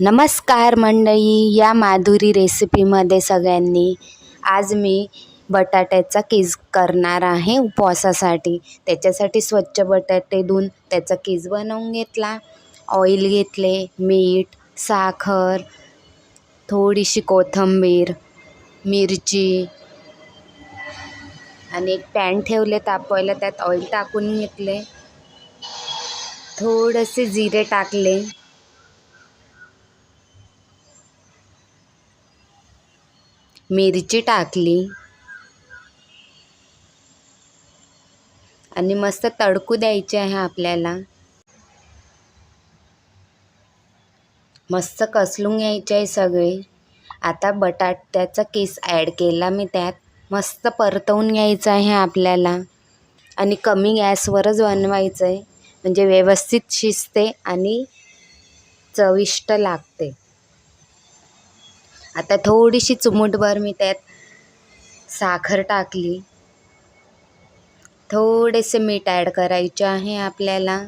नमस्कार मंडळी या माधुरी रेसिपीमध्ये सगळ्यांनी आज मी बटाट्याचा कीज करणार आहे उपवासासाठी. त्याच्यासाठी स्वच्छ बटाटे धुवून त्याचा कीज बनवून घेतला. ऑइल घेतले मीठ साखर थोडीशी कोथिंबीर मिरची आणि एक पॅन ठेवले तापवायला त्यात ऑइल टाकून घेतले. थोडेसे जिरे टाकले. मिरची टाकली. आणि मस्त तडकू द्यायचे आहे आपल्याला. मस्त कसलून घ्यायचे आहे सगळे. आता बटाट्याचा केस ॲड केला मी त्यात. मस्त परतवून घ्यायचं आहे आपल्याला. आणि कमी गॅसवरच बनवायचं आहे. म्हणजे व्यवस्थित शिजते आणि चविष्ट लागते. आता थोडीशी चिमूटभर मी त्यात साखर टाकली. थोडेसे मीठ ॲड करायचे आहे आपल्याला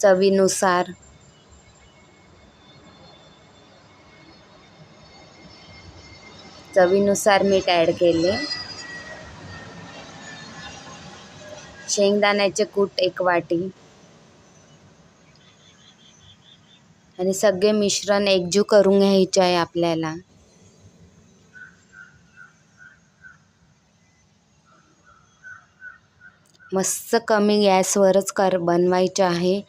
चवीनुसार. चवीनुसार मीठ ॲड केले. शेंगदाण्याचे कूट एक वाटी. आणि सगळे मिश्रण एकजू करून घ्यायचे आहे आपल्याला. मस्त कमी गॅसवरच कर बनवायचे आहे.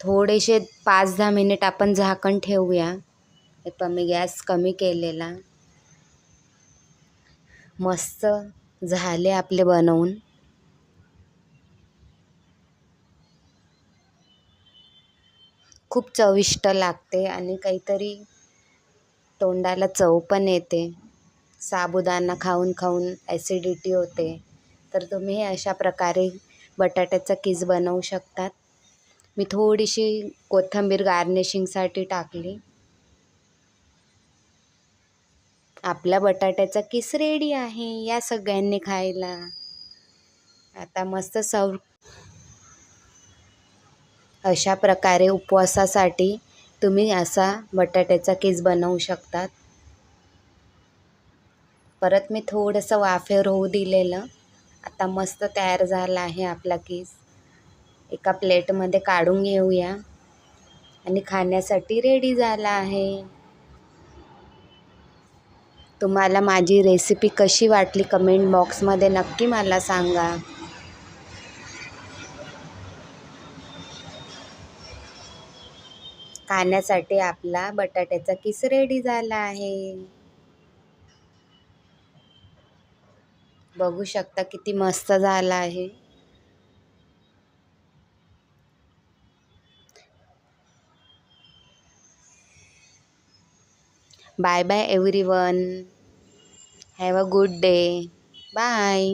थोडेसे पाच दहा मिनिट आपण झाकण ठेवूया. मी गॅस कमी केलेला. मस्त झाले आपले बनवून. खूप चविष्ट लागते आणि काहीतरी तोंडाला चव पण येते. साबुदाणा खाऊन खाऊन ॲसिडिटी होते. तर तुम्ही अशा प्रकारे बटाट्याचा किस बनवू शकतात. मी थोडीशी कोथिंबीर गार्निशिंगसाठी टाकली. आपला बटाट्याचा किस रेडी आहे या सगळ्यांनी खायला. आता मस्त सर्व अशा प्रकारे उपवासासाठी तुम्ही असा बटाट्याचा केस बनवू शकतात. परत मी थोडंसं वाफेवर होऊ दिलेलं. आता मस्त तयार झाला आहे आपला केस. एका प्लेटमध्ये काढून घेऊया. आणि खाण्यासाठी रेडी झाला आहे. तुम्हाला माझी रेसिपी कशी वाटली कमेंट बॉक्समध्ये नक्की मला सांगा. खाण्यासाठी आपला बटाट्याचा किस रेडी झाला आहे? बघू शकता किती मस्त झाला आहे. Bye bye everyone have a good day bye